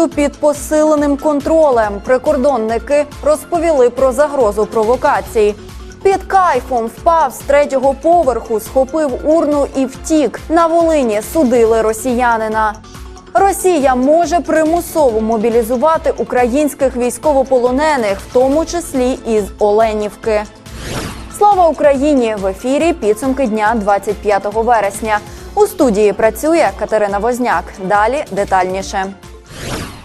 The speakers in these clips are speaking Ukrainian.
Кордон під посиленим контролем. Прикордонники розповіли про загрозу провокацій. Під кайфом впав з третього поверху, схопив урну і втік. На Волині судили росіянина. Росія може примусово мобілізувати українських військовополонених, в тому числі із Оленівки. Слава Україні! В ефірі підсумки дня 25 вересня. У студії працює Катерина Возняк. Далі детальніше.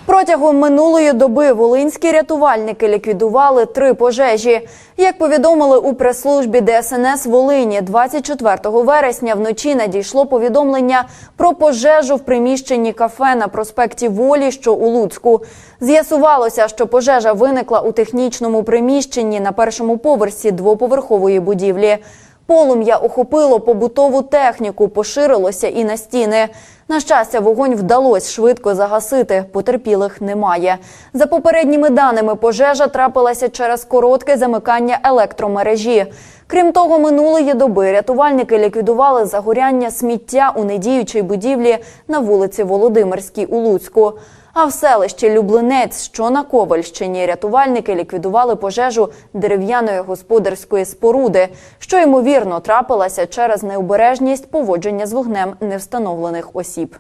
Протягом минулої доби волинські рятувальники ліквідували три пожежі. Як повідомили у прес-службі ДСНС Волині, 24 вересня вночі надійшло повідомлення про пожежу в приміщенні кафе на проспекті Волі, що у Луцьку. З'ясувалося, що пожежа виникла у технічному приміщенні на першому поверсі двоповерхової будівлі. Полум'я охопило побутову техніку, поширилося і на стіни. На щастя, вогонь вдалося швидко загасити. Потерпілих немає. За попередніми даними, пожежа трапилася через коротке замикання електромережі. Крім того, минулої доби рятувальники ліквідували загоряння сміття у недіючій будівлі на вулиці Володимирській у Луцьку. А в селищі Люблинець, що на Ковальщині, рятувальники ліквідували пожежу дерев'яної господарської споруди, що ймовірно трапилася через необережність поводження з вогнем невстановлених осіб.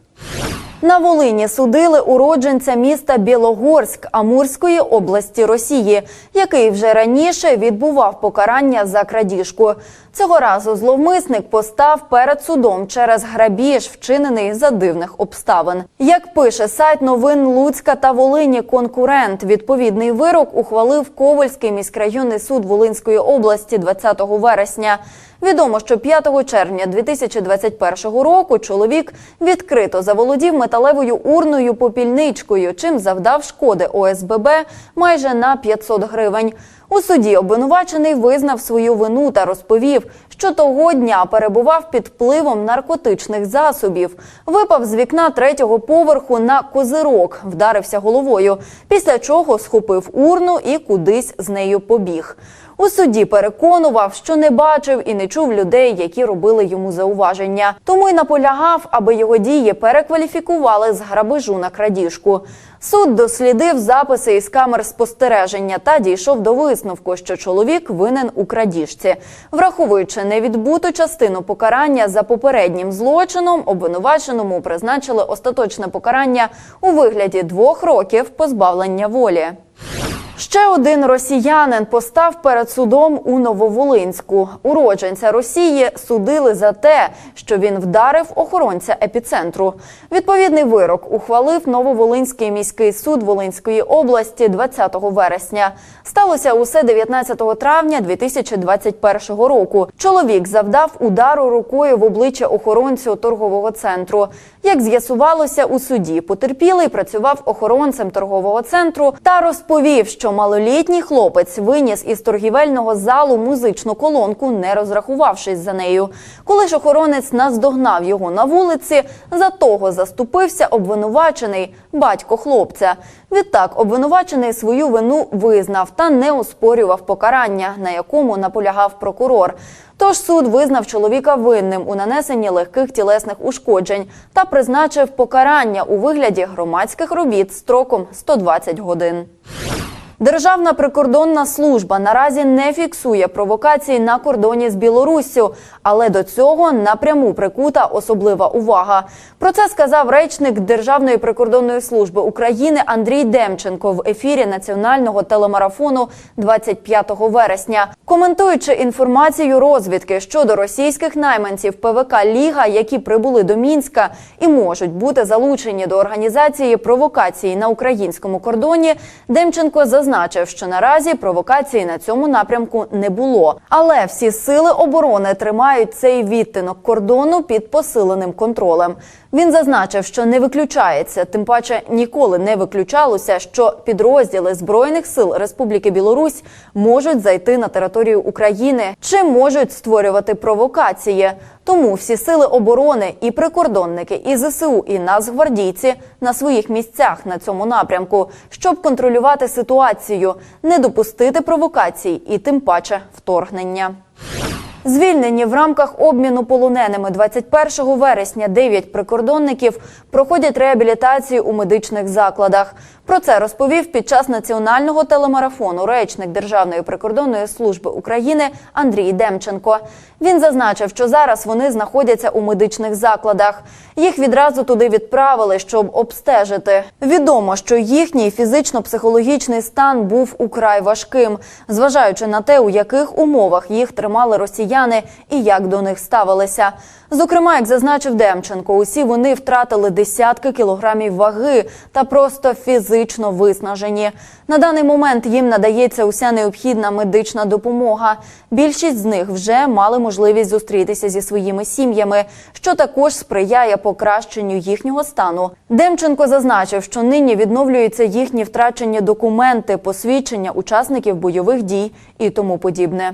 На Волині судили уродженця міста Білогорськ Амурської області Росії, який вже раніше відбував покарання за крадіжку. Цього разу зловмисник постав перед судом через грабіж, вчинений за дивних обставин. Як пише сайт новин Луцька та Волині, конкурент відповідний вирок ухвалив Ковальський міськрайонний суд Волинської області 20 вересня. Відомо, що 5 червня 2021 року чоловік відкрито заволодів металевою урною попільничкою, чим завдав шкоди ОСББ майже на 500 гривень. У суді обвинувачений визнав свою вину та розповів, що того дня перебував під впливом наркотичних засобів. Випав з вікна третього поверху на козирок, вдарився головою, після чого схопив урну і кудись з нею побіг. У суді переконував, що не бачив і не чув людей, які робили йому зауваження. Тому й наполягав, аби його дії перекваліфікували з грабежу на крадіжку. Суд дослідив записи із камер спостереження та дійшов до висновку, що чоловік винен у крадіжці, враховуючи невідбуту частину покарання за попереднім злочином, обвинуваченому призначили остаточне покарання у вигляді двох років позбавлення волі. Ще один росіянин постав перед судом у Нововолинську. Уродженця Росії судили за те, що він вдарив охоронця епіцентру. Відповідний вирок ухвалив Нововолинський міський суд Волинської області 20 вересня. Сталося усе 19 травня 2021 року. Чоловік завдав удару рукою в обличчя охоронцю торгового центру. Як з'ясувалося у суді, потерпілий працював охоронцем торгового центру та розповів, що малолітній хлопець виніс із торгівельного залу музичну колонку, не розрахувавшись за нею. Коли ж охоронець наздогнав його на вулиці, за того заступився обвинувачений батько хлопця. Відтак обвинувачений свою вину визнав та не оспорював покарання, на якому наполягав прокурор. Тож суд визнав чоловіка винним у нанесенні легких тілесних ушкоджень та призначив покарання у вигляді громадських робіт строком 120 годин. Державна прикордонна служба наразі не фіксує провокації на кордоні з Білоруссю, але до цього напряму прикута особлива увага. Про це сказав речник Державної прикордонної служби України Андрій Демченко в ефірі національного телемарафону 25 вересня. Коментуючи інформацію розвідки щодо російських найманців ПВК Ліга, які прибули до Мінська і можуть бути залучені до організації провокації на українському кордоні, Демченко зазначив, що наразі провокації на цьому напрямку не було. Але всі сили оборони тримають цей відтинок кордону під посиленим контролем. Він зазначив, що не виключається, тим паче ніколи не виключалося, що підрозділи збройних сил Республіки Білорусь можуть зайти на територію України чи можуть створювати провокації. Тому всі сили оборони і прикордонники, і ЗСУ, і нацгвардійці на своїх місцях на цьому напрямку, щоб контролювати ситуацію, не допустити провокацій і тим паче вторгнення. Звільнені в рамках обміну полоненими 21 вересня 9 прикордонників проходять реабілітацію у медичних закладах. Про це розповів під час національного телемарафону речник Державної прикордонної служби України Андрій Демченко. Він зазначив, що зараз вони знаходяться у медичних закладах. Їх відразу туди відправили, щоб обстежити. Відомо, що їхній фізично-психологічний стан був украй важким, зважаючи на те, у яких умовах їх тримали росіяни і як до них ставилися. Зокрема, як зазначив Демченко, усі вони втратили десятки кілограмів ваги та просто фізично виснажені. На даний момент їм надається уся необхідна медична допомога. Більшість з них вже мали можливість зустрітися зі своїми сім'ями, що також сприяє покращенню їхнього стану. Демченко зазначив, що нині відновлюються їхні втрачені документи, посвідчення учасників бойових дій і тому подібне.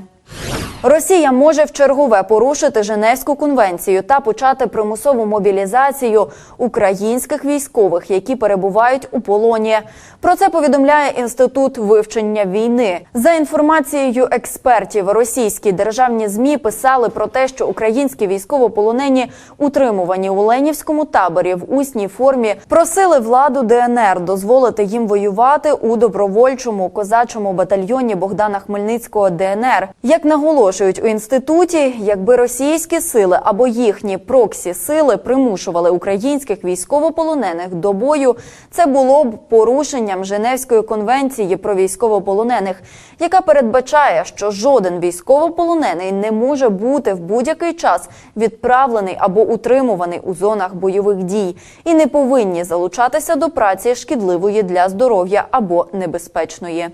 Росія може вчергове порушити Женевську конвенцію та почати примусову мобілізацію українських військових, які перебувають у полоні. Про це повідомляє інститут вивчення війни. За інформацією експертів, російські державні змі писали про те, що українські військовополонені, утримувані у Ленівському таборі в усній формі, просили владу ДНР дозволити їм воювати у добровольчому козачому батальйоні Богдана Хмельницького ДНР. Як наголошують у інституті, якби російські сили або їхні проксі сили примушували українських військовополонених до бою, це було б порушенням Женевської конвенції про військовополонених, яка передбачає, що жоден військовополонений не може бути в будь-який час відправлений або утримуваний у зонах бойових дій і не повинні залучатися до праці шкідливої для здоров'я або небезпечної.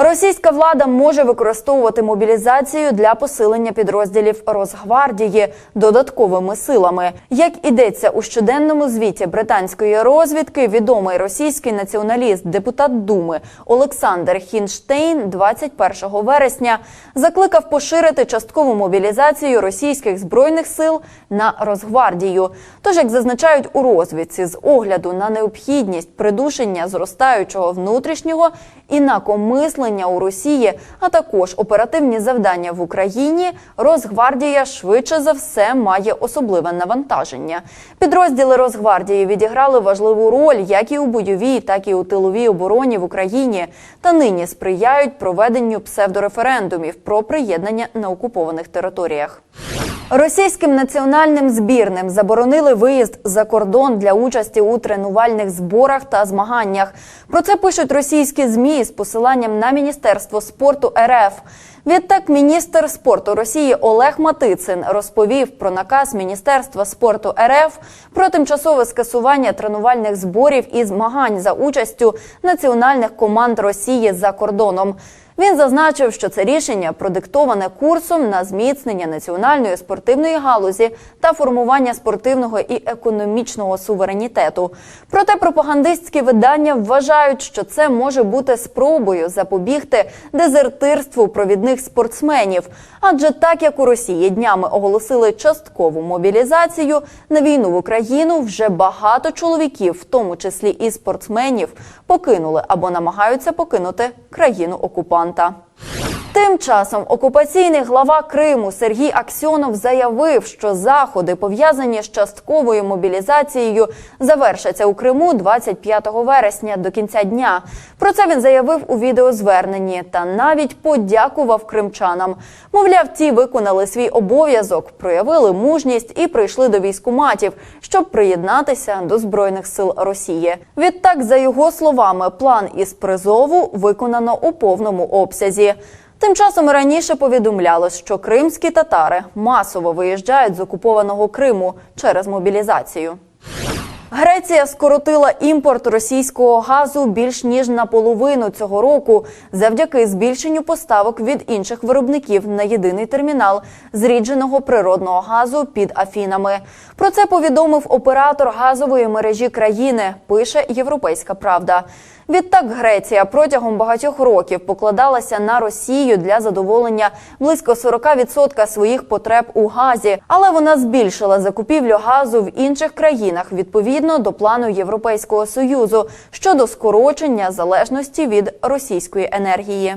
Російська влада може використовувати мобілізацію для посилення підрозділів Росгвардії додатковими силами. Як ідеться у щоденному звіті британської розвідки, відомий російський націоналіст, депутат Думи Олександр Хінштейн 21 вересня закликав поширити часткову мобілізацію російських збройних сил на Росгвардію. Тож, як зазначають у розвідці, з огляду на необхідність придушення зростаючого внутрішнього інакомислення у Росії, а також оперативні завдання в Україні, Росгвардія швидше за все має особливе навантаження. Підрозділи Росгвардії відіграли важливу роль як і у бойовій, так і у тиловій обороні в Україні, та нині сприяють проведенню псевдореферендумів про приєднання на окупованих територіях. Російським національним збірним заборонили виїзд за кордон для участі у тренувальних зборах та змаганнях. Про це пишуть російські змі з посиланням на міністерство спорту РФ. Відтак, міністр спорту Росії Олег Матицин розповів про наказ Міністерства спорту РФ про тимчасове скасування тренувальних зборів і змагань за участю національних команд Росії за кордоном. Він зазначив, що це рішення продиктоване курсом на зміцнення національної спортивної галузі та формування спортивного і економічного суверенітету. Проте пропагандистські видання вважають, що це може бути спробою запобігти дезертирству провідних спортсменів. Адже так як у Росії днями оголосили часткову мобілізацію на війну в Україну, вже багато чоловіків, в тому числі і спортсменів, покинули або намагаються покинути країну окупанта. 90. Тим часом окупаційний глава Криму Сергій Аксьонов заявив, що заходи, пов'язані з частковою мобілізацією, завершаться у Криму 25 вересня до кінця дня. Про це він заявив у відеозверненні та навіть подякував кримчанам. Мовляв, ті виконали свій обов'язок, проявили мужність і прийшли до військуматів, щоб приєднатися до збройних сил Росії. Відтак, за його словами, план із призову виконано у повному обсязі. Тим часом раніше повідомлялось, що кримські татари масово виїжджають з окупованого Криму через мобілізацію. Греція скоротила імпорт російського газу більш ніж наполовину цього року завдяки збільшенню поставок від інших виробників на єдиний термінал зрідженого природного газу під Афінами. Про це повідомив оператор газової мережі країни. Пише Європейська Правда. Відтак Греція протягом багатьох років покладалася на Росію для задоволення близько 40% своїх потреб у газі, але вона збільшила закупівлю газу в інших країнах відповідно до плану Європейського союзу щодо скорочення залежності від російської енергії.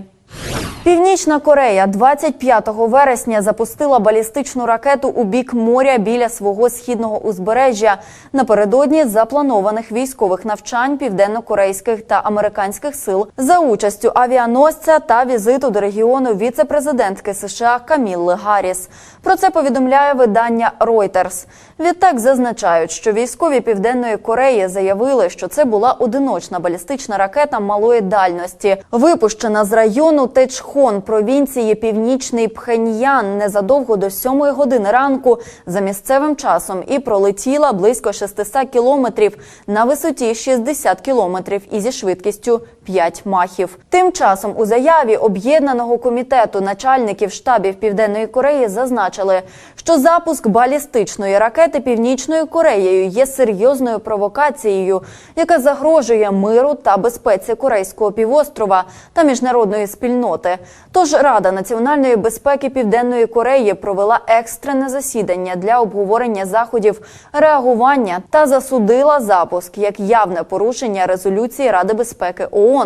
Північна Корея 25 вересня запустила балістичну ракету у бік моря біля свого східного узбережжя напередодні запланованих військових навчань південно-корейських та американських сил за участю авіаносця та візиту до регіону віце-президентки США Камілли Гарріс. Про це повідомляє видання Reuters. Відтак зазначають, що військові південної Кореї заявили, що це була одиночна балістична ракета малої дальності, випущена з району Течхон провінції Північний Пхеньян незадовго до 7 години ранку. За місцевим часом і пролетіла близько 600 кілометрів на висоті 60 кілометрів і зі швидкістю 5 махів. Тим часом у заяві об'єднаного комітету начальників штабів Південної Кореї зазначили, що запуск балістичної ракети Північною Кореєю є серйозною провокацією, яка загрожує миру та безпеці Корейського півострова та міжнародної спільноти. Тож Рада національної безпеки Південної Кореї провела екстрене засідання для обговорення заходів реагування та засудила запуск як явне порушення резолюції Ради безпеки ООН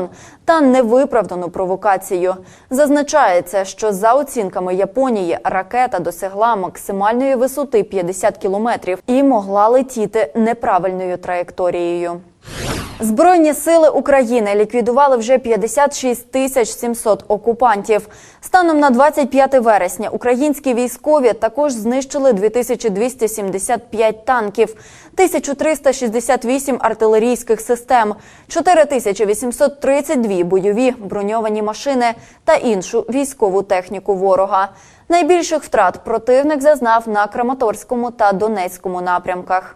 та невиправдану провокацію. Зазначається, що за оцінками Японії ракета досягла максимальної висоти 50 кілометрів і могла летіти неправильною траєкторією. Збройні сили України ліквідували вже 56 тисяч 700 окупантів. Станом на 25 вересня українські військові також знищили 2275 танків, 1368 артилерійських систем, 4832 бойові броньовані машини та іншу військову техніку ворога. Найбільших втрат противник зазнав на Краматорському та Донецькому напрямках.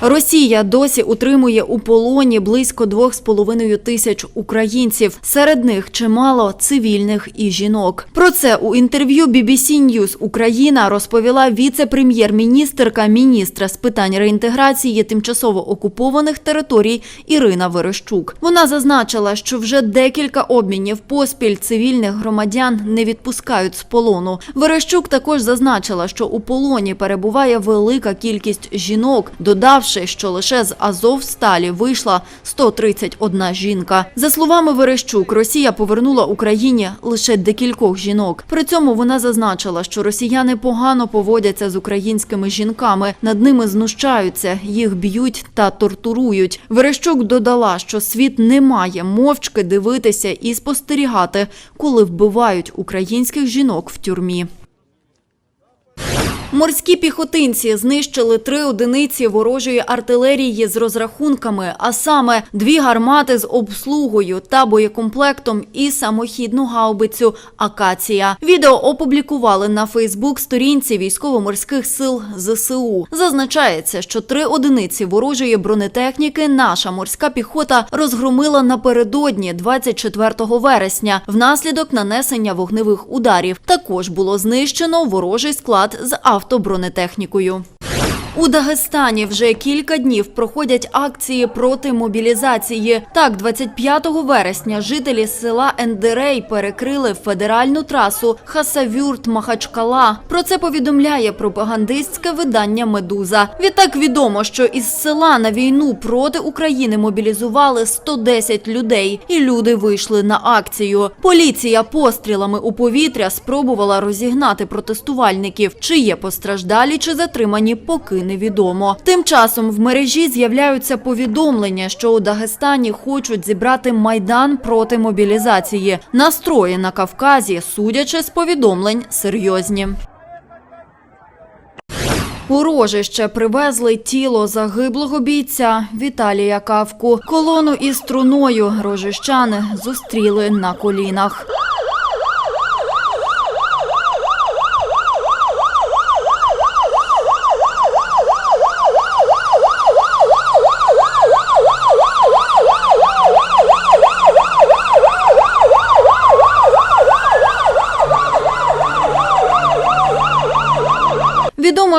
Росія досі утримує у полоні близько 2,5 тисяч українців. Серед них чимало цивільних і жінок. Про це у інтерв'ю BBC News Україна розповіла віце-прем'єр-міністерка міністра з питань реінтеграції тимчасово окупованих територій Ірина Верещук. Вона зазначила, що вже декілька обмінів поспіль цивільних громадян не відпускають з полону. Верещук також зазначила, що у полоні перебуває велика кількість жінок, додавши, що лише з Азовсталі вийшла 131 жінка. За словами Верещук, Росія повернула Україні лише декількох жінок. При цьому вона зазначила, що росіяни погано поводяться з українськими жінками, над ними знущаються, їх б'ють та тортурують. Верещук додала, що світ не має мовчки дивитися і спостерігати, коли вбивають українських жінок в тюрмі. Морські піхотинці знищили три одиниці ворожої артилерії з розрахунками, а саме дві гармати з обслугою та боєкомплектом і самохідну гаубицю Акація. Відео опублікували на Фейсбук-сторінці військово-морських сил ЗСУ. Зазначається, що три одиниці ворожої бронетехніки наша морська піхота розгромила напередодні 24 вересня внаслідок нанесення вогневих ударів. Також було знищено ворожий склад з автобронетехнікою. У Дагестані вже кілька днів проходять акції проти мобілізації. Так, 25 вересня жителі села Ендерей перекрили федеральну трасу Хасавюрт-Махачкала. Про це повідомляє пропагандистське видання Медуза. Відтак відомо, що із села на війну проти України мобілізували 110 людей, і люди вийшли на акцію. Поліція пострілами у повітря спробувала розігнати протестувальників. Чи є постраждалі чи затримані, поки невідомо. Тим часом в мережі з'являються повідомлення, що у Дагестані хочуть зібрати майдан проти мобілізації. Настрої на Кавказі, судячи з повідомлень, серйозні. У Рожище привезли тіло загиблого бійця Віталія Кавку. Колону із труною рожищани зустріли на колінах.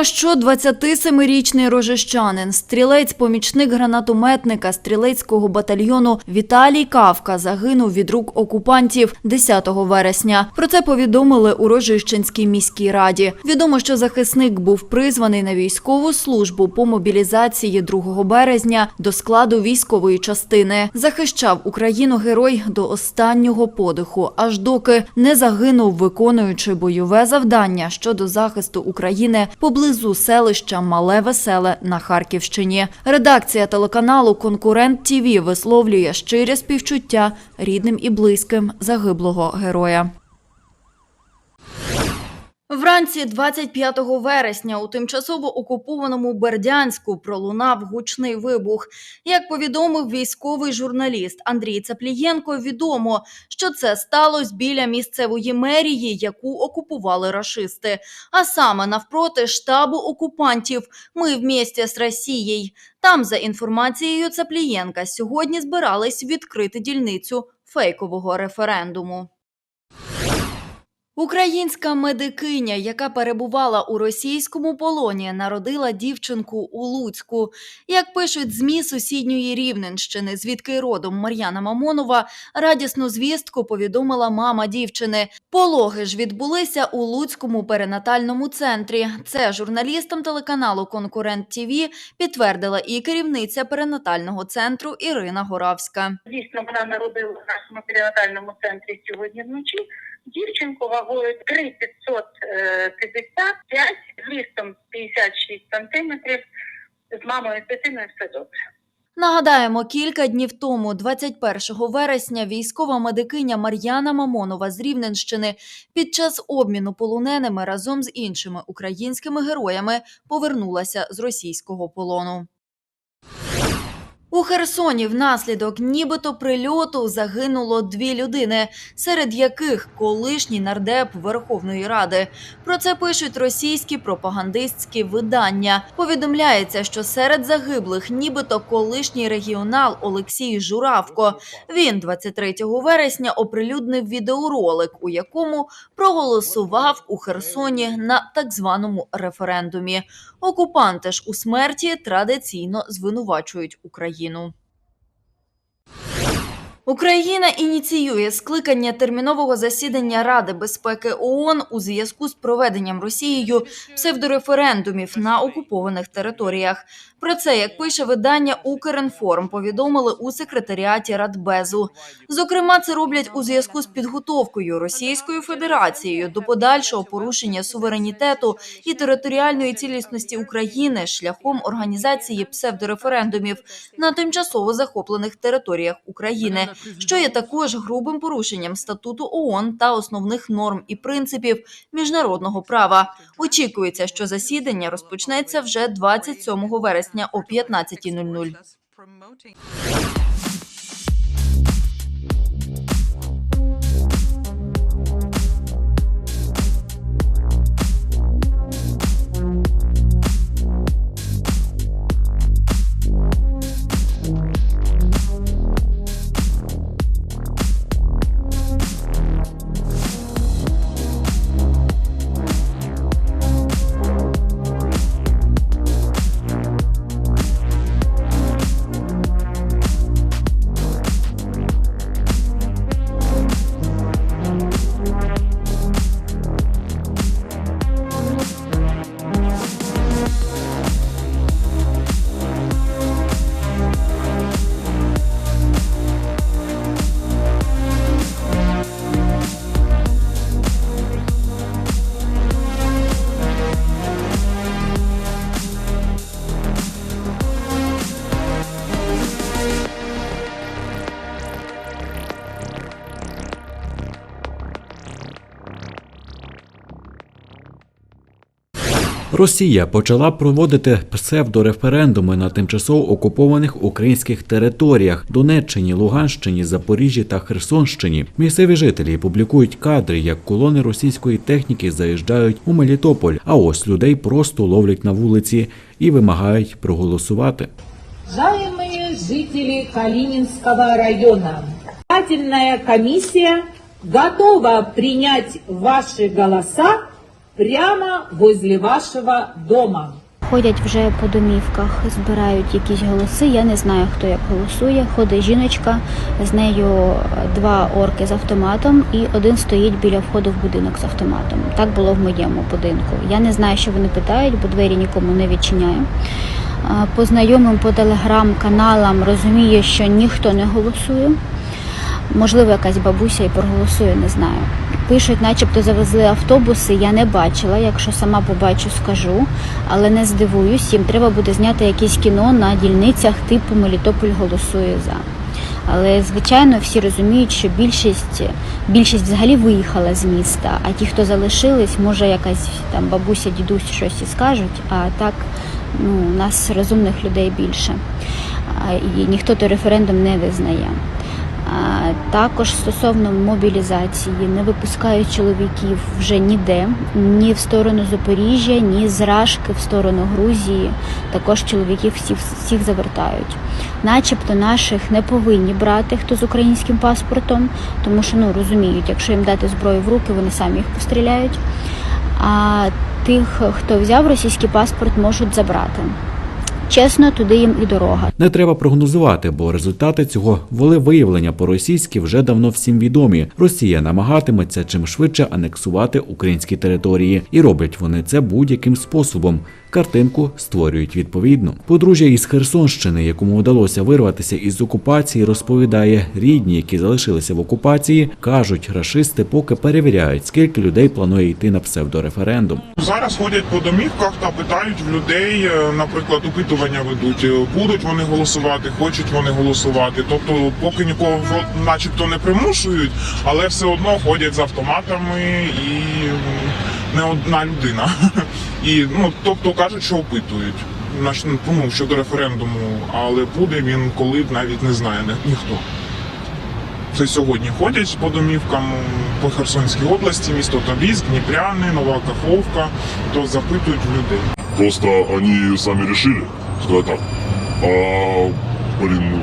Що 27-річний рожищанин, стрілець-помічник гранатометника стрілецького батальйону Віталій Кавка загинув від рук окупантів 10 вересня. Про це повідомили у Рожищенській міській раді. Відомо, що захисник був призваний на військову службу по мобілізації 2 березня до складу військової частини. Захищав Україну герой до останнього подиху, аж доки не загинув, виконуючи бойове завдання щодо захисту України поблизу селища Мале Веселе на Харківщині. Редакція телеканалу Конкурент ТІВІ висловлює щире співчуття рідним і близьким загиблого героя. Вранці 25 вересня у тимчасово окупованому Бердянську пролунав гучний вибух. Як повідомив військовий журналіст Андрій Цаплієнко, відомо, що це сталося біля місцевої мерії, яку окупували рашисти, а саме навпроти штабу окупантів «Ми вместе з Росією». Там, за інформацією Цаплієнка, сьогодні збирались відкрити дільницю фейкового референдуму. Українська медикиня, яка перебувала у російському полоні, народила дівчинку у Луцьку. Як пишуть ЗМІ сусідньої Рівненщини, звідки родом Мар'яна Мамонова, радісну звістку повідомила мама дівчини. Пологи ж відбулися у Луцькому перинатальному центрі. Це журналістам телеканалу Конкурент ТІВІ підтвердила і керівниця перинатального центру Ірина Горавська. Дійсно, вона народила в нашому перинатальному центрі сьогодні вночі. Дівчинку вагою 3,555, зрістом 56 сантиметрів. З мамою дитиною все добре. Нагадаємо, кілька днів тому, 21 вересня, військова медикиня Мар'яна Мамонова з Рівненщини під час обміну полоненими разом з іншими українськими героями повернулася з російського полону. У Херсоні внаслідок нібито прильоту загинуло дві людини, серед яких колишній нардеп Верховної Ради. Про це пишуть російські пропагандистські видання. Повідомляється, що серед загиблих нібито колишній регіонал Олексій Журавко. Він 23 вересня оприлюднив відеоролик, у якому проголосував у Херсоні на так званому референдумі. Окупанти ж у смерті традиційно звинувачують Україну. Україну. Україна ініціює скликання термінового засідання Ради безпеки ООН у зв'язку з проведенням Росією псевдореферендумів на окупованих територіях. Про це, як пише видання Укрінформ, повідомили у секретаріаті Радбезу. Зокрема, це роблять у зв'язку з підготовкою Російською Федерацією до подальшого порушення суверенітету і територіальної цілісності України шляхом організації псевдореферендумів на тимчасово захоплених територіях України, що є також грубим порушенням статуту ООН та основних норм і принципів міжнародного права. Очікується, що засідання розпочнеться вже 27 вересня о 15.00. Росія почала проводити псевдореферендуми на тимчасово окупованих українських територіях Донеччині, Луганщині, Запоріжжі та Херсонщині. Місцеві жителі публікують кадри, як колони російської техніки заїжджають у Мелітополь. А ось людей просто ловлять на вулиці і вимагають проголосувати. Уважаемые жители Калининского района, избирательная комиссия готова принять ваши голоса прямо возле вашего дома. Ходять вже по домівках, збирають якісь голоси. Я не знаю, хто як голосує. Ходить жіночка, з нею два орки з автоматом, і один стоїть біля входу в будинок з автоматом. Так було в моєму будинку. Я не знаю, що вони питають, бо двері нікому не відчиняю. По знайомим по телеграм-каналам розумію, що ніхто не голосує. Можливо, якась бабуся і проголосує, не знаю. Пишуть, начебто завезли автобуси. Я не бачила. Якщо сама побачу, скажу, але не здивуюсь. Їм треба буде зняти якесь кіно на дільницях типу Мелітополь голосує за. Але звичайно всі розуміють, що більшість більшість взагалі виїхала з міста. А ті, хто залишились, може якась там бабуся, дідусь щось і скажуть. А так ну, у нас розумних людей більше. І ніхто той референдум не визнає. Також стосовно мобілізації не випускають чоловіків вже ніде, ні в сторону Запоріжжя, ні з Рашки в сторону Грузії. Також чоловіків всіх, всіх завертають. Начебто наших не повинні брати, хто з українським паспортом, тому що ну розуміють, якщо їм дати зброю в руки, вони самі їх постріляють. А тих, хто взяв російський паспорт, можуть забрати. Чесно, туди їм і дорога. Не треба прогнозувати, бо результати цього волевиявлення по-російськи вже давно всім відомі. Росія намагатиметься чим швидше анексувати українські території, і роблять вони це будь-яким способом. Картинку створюють відповідно. Подружжя із Херсонщини, якому вдалося вирватися із окупації, розповідає рідні, які залишилися в окупації, кажуть, рашисти поки перевіряють, скільки людей планує йти на псевдореферендум. Зараз ходять по домівках та питають в людей, е, наприклад, опитування ведуть, е, будуть вони голосувати, хочуть вони голосувати. Тобто, поки нікого начебто не примушують, але все одно ходять з автоматами і не одна людина. І ну тобто кажуть, що опитують. Ну, щодо референдуму, але буде він коли навіть не знає ні- ніхто. Це сьогодні ходять по домівкам по Херсонській області, місто Тобільськ, Дніпряни, Нова Каховка, то запитують людей. Просто они сами решили, сказать так. А, блин, ну,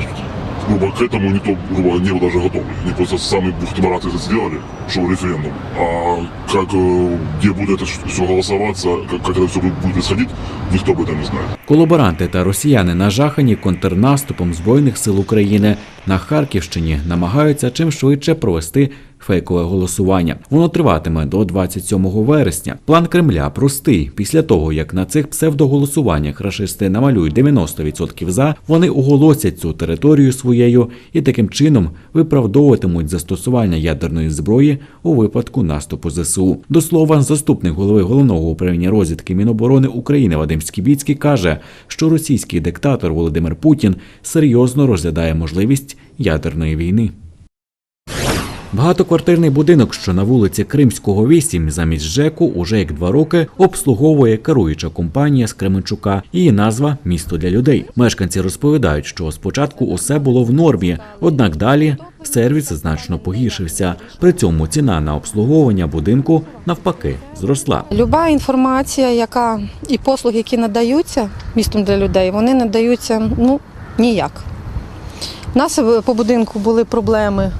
грубо к этому не то, грубо, не было даже готовы. Они просто сами бухты-бараты это сделали, что референдум. А как, э, где будет это все голосоваться, как, как это все будет происходить, никто об этом не знает. Колаборанти та росіяни нажахані контрнаступом збройних сил України на Харківщині намагаються чим швидше провести фейкове голосування. Воно триватиме до 27 вересня. План Кремля простий. Після того, як на цих псевдоголосуваннях рашисти намалюють 90% за, вони оголосять цю територію своєю і таким чином виправдовуватимуть застосування ядерної зброї у випадку наступу ЗСУ. До слова, заступник голови головного управління розвідки Міноборони України Вадим Скібіцький каже, що російський диктатор Володимир Путін серйозно розглядає можливість ядерної війни. Багатоквартирний будинок, що на вулиці Кримського 8, замість ЖЕКу уже як два роки обслуговує керуюча компанія з Кременчука. Її назва місто для людей. Мешканці розповідають, що спочатку усе було в нормі, однак далі сервіс значно погіршився. При цьому ціна на обслуговування будинку навпаки зросла. Люба інформація, яка і послуги, які надаються містом для людей, вони надаються ну ніяк. У нас по будинку були проблеми.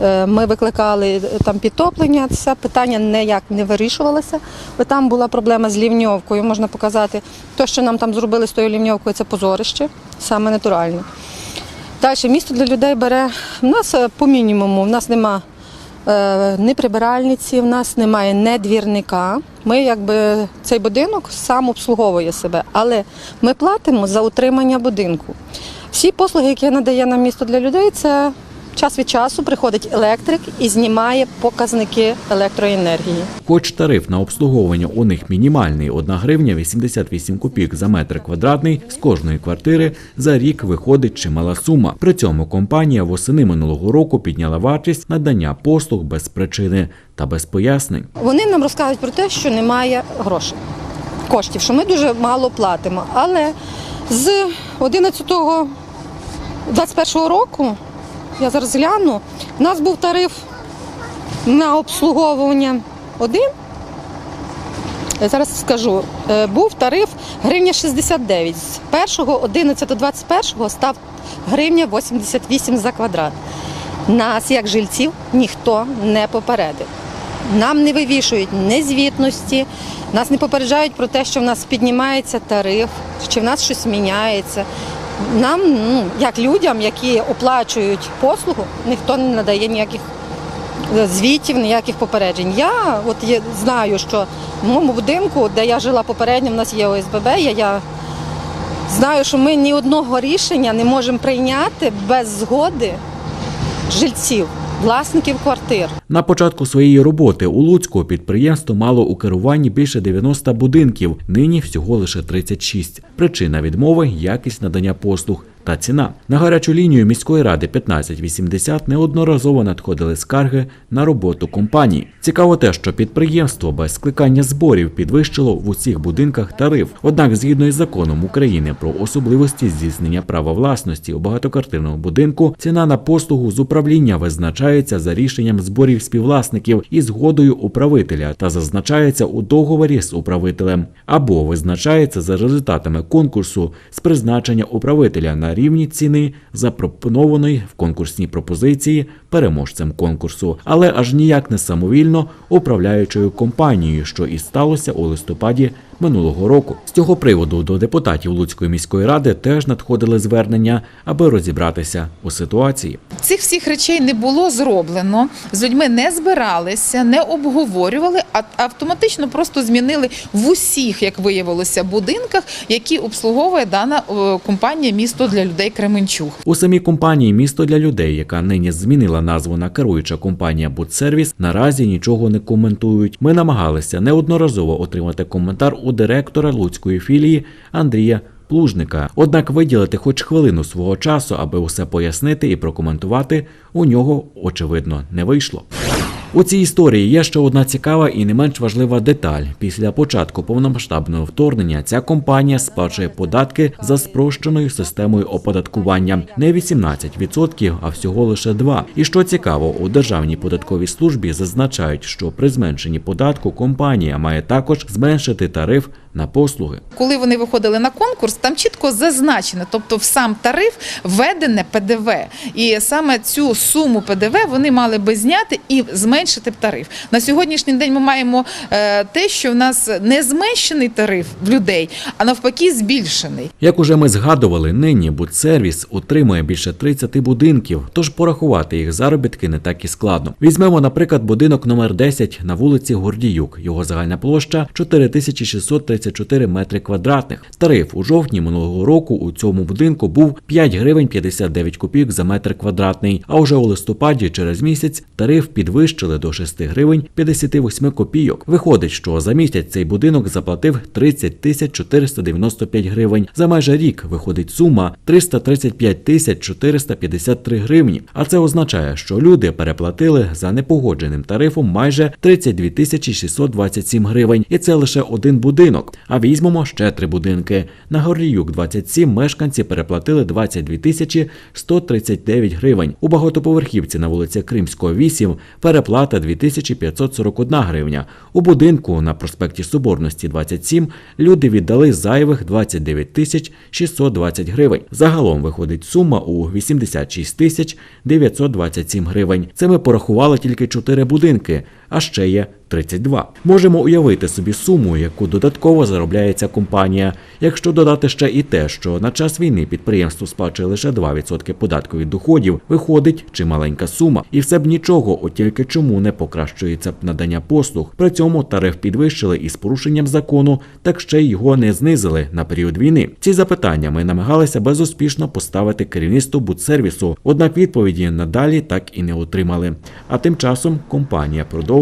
Е, Ми викликали е, там підтоплення, це питання ніяк не вирішувалося, бо там була проблема з лівньовкою. Можна показати, те, що нам там зробили з тою лівньовкою, це позорище, саме натуральне. Далі місто для людей бере. У нас е, по мінімуму, в нас нема ні прибиральниці, в нас немає ні двірника. Ми якби цей будинок сам обслуговує себе, але ми платимо за утримання будинку. Всі послуги, які надає нам місто для людей, це час від часу приходить електрик і знімає показники електроенергії. Хоч тариф на обслуговування у них мінімальний 1 гривня 88 копійок за метр квадратний з кожної квартири за рік виходить чимала сума. При цьому компанія восени минулого року підняла вартість надання послуг без причини та без пояснень. Вони нам розказують про те, що немає грошей, коштів, що ми дуже мало платимо. Але з 11-го 21-го року, я зараз гляну, у нас був тариф на обслуговування один. Зараз скажу, е, був тариф гривня 69. З 1-го 11 до 21-го став гривня 88 за квадрат. Нас, як жильців, ніхто не попередив. нам не вивішують незвітності, нас не попереджають про те, що в нас піднімається тариф, чи в нас щось міняється. Нам, ну, як людям, які оплачують послугу, ніхто не надає ніяких е, звітів, ніяких попереджень. Я от знаю, що в моєму будинку, де я жила попередньо, в нас є ОСББ, я, я знаю, що ми ні одного рішення не можемо прийняти без згоди жильців, власників квартир. На початку своєї роботи у Луцьку підприємство мало у керуванні більше 90 будинків, нині всього лише 36. Причина відмови якість надання послуг. Та ціна на гарячу лінію міської ради 1580 неодноразово надходили скарги на роботу компанії. Цікаво те, що підприємство без скликання зборів підвищило в усіх будинках тариф. Однак, згідно із законом України про особливості здійснення права власності у багатоквартирному будинку, ціна на послугу з управління визначається за рішенням зборів співвласників і згодою управителя та зазначається у договорі з управителем або визначається за результатами конкурсу з призначення управителя на рівні ціни, запропонованої в конкурсній пропозиції переможцем конкурсу, але аж ніяк не самовільно управляючою компанією, що і сталося у листопаді минулого року. З цього приводу до депутатів Луцької міської ради теж надходили звернення, аби розібратися у ситуації. Цих всіх речей не було зроблено. З людьми не збиралися, не обговорювали, а автоматично просто змінили в усіх, як виявилося, будинках, які обслуговує дана е, компанія місто для людей Кременчуг. У самій компанії Місто для людей, яка нині змінила назву на керуюча компанія Будсервіс, наразі нічого не коментують. Ми намагалися неодноразово отримати коментар у директора луцької філії Андрія. Плужника, однак виділити хоч хвилину свого часу, аби усе пояснити і прокоментувати, у нього очевидно не вийшло. У цій історії є ще одна цікава і не менш важлива деталь. Після початку повномасштабного вторгнення ця компанія сплачує податки за спрощеною системою оподаткування не 18%, а всього лише 2%. І що цікаво, у Державній податковій службі зазначають, що при зменшенні податку компанія має також зменшити тариф на послуги. Коли вони виходили на конкурс, там чітко зазначено, тобто в сам тариф введене ПДВ. І саме цю суму ПДВ вони мали би зняти і зменшити б тариф. На сьогоднішній день ми маємо е, те, що в нас не зменшений тариф в людей, а навпаки, збільшений. Як уже ми згадували, нині Будсервіс утримує більше 30 будинків, тож порахувати їх заробітки не так і складно. Візьмемо, наприклад, будинок номер 10 на вулиці Гордіюк. Його загальна площа 4634 метри квадратних. Тариф у жовтні минулого року у цьому будинку був 5 гривень 59 копійок за метр квадратний. А уже у листопаді через місяць тариф підвищили до 6 гривень 58 копійок. Виходить, що за місяць цей будинок заплатив 30 тисяч 495 гривень. За майже рік виходить сума 335 тисяч 453 гривні. А це означає, що люди переплатили за непогодженим тарифом майже 32 тисячі 627 гривень. І це лише один будинок. А візьмемо ще три будинки. На Горліюк 27 мешканці переплатили 22 тисячі 139 гривень. У багатоповерхівці на вулиці Кримського 8 переплата 2541 гривня. У будинку на проспекті Соборності 27 люди віддали зайвих 29 тисяч 620 гривень. Загалом виходить сума у 86 тисяч 927 гривень. Це ми порахували тільки 4 будинки, а ще є 32. Можемо уявити собі суму, яку додатково заробляє ця компанія. Якщо додати ще і те, що на час війни підприємство сплачує лише 2% податку від доходів, виходить чималенька сума. І все б нічого, от тільки чому не покращується б надання послуг. При цьому тариф підвищили із порушенням закону, так ще й його не знизили на період війни. Ці запитання ми намагалися безуспішно поставити керівництву будсервісу, однак відповіді надалі так і не отримали. А тим часом компанія продовжує